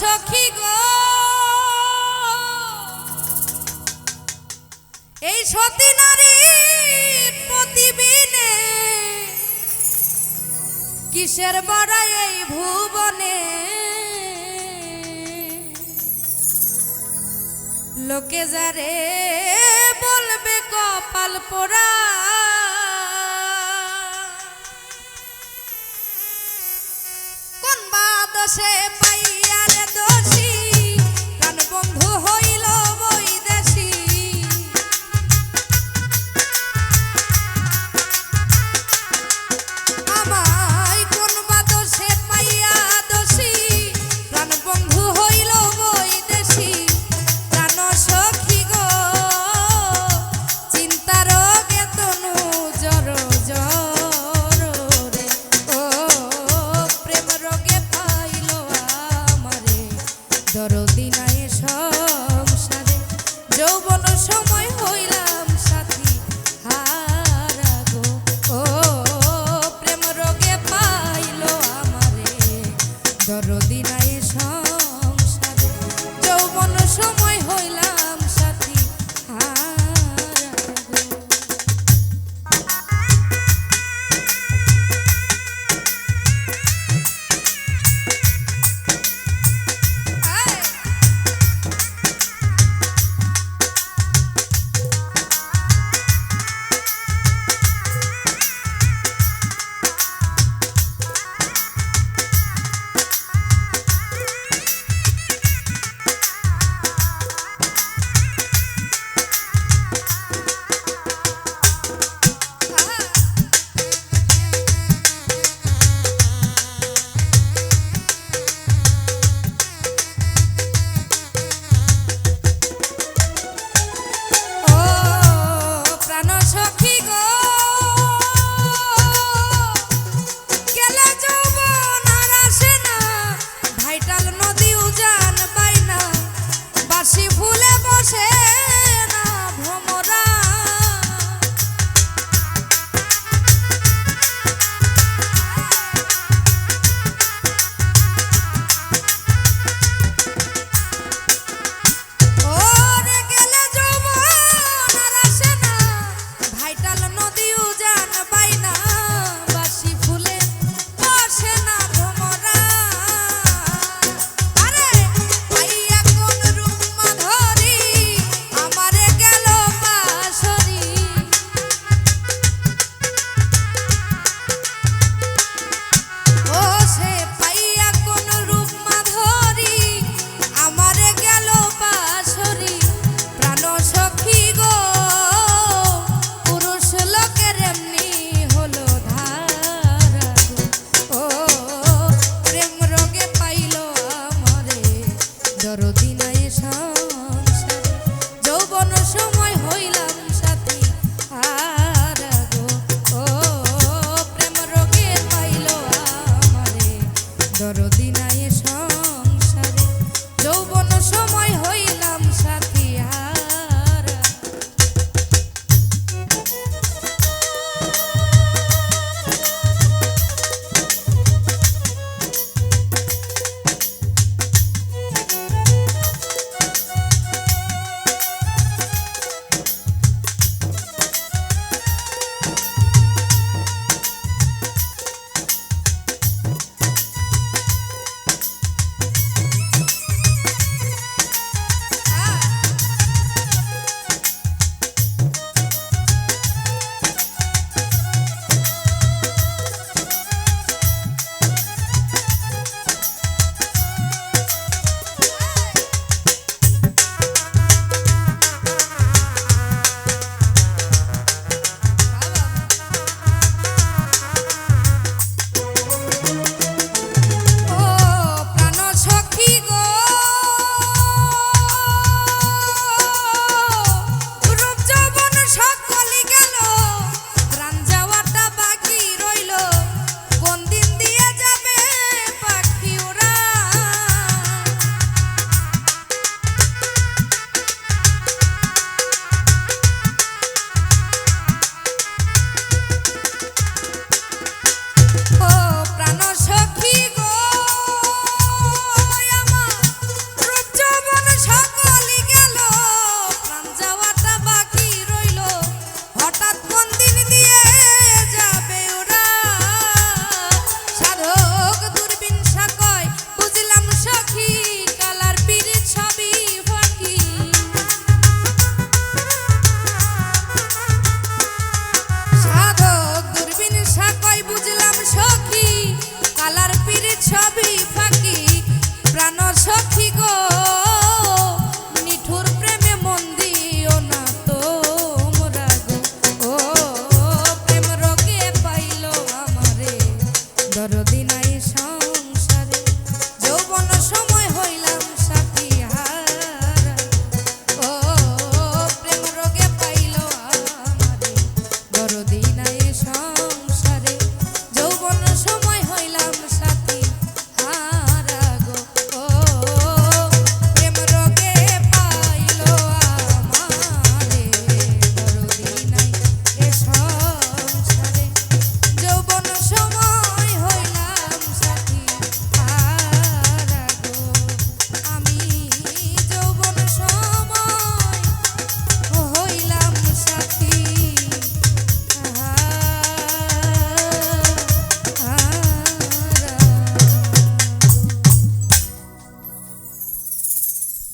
সখী গো। এই সতী নারীর প্রতিবিনে কিসের বড়াই এই ভুবনে? লোকে যারে বলবে কপাল পোড়া। কোন বাদশে পাই gotta ছবি ফাঁকি, প্রাণ সখী গো। নিঠুর প্রেমে মন দিও না তোমরা গো। ও, প্রেম রোগে পাইল আমারে। দরদি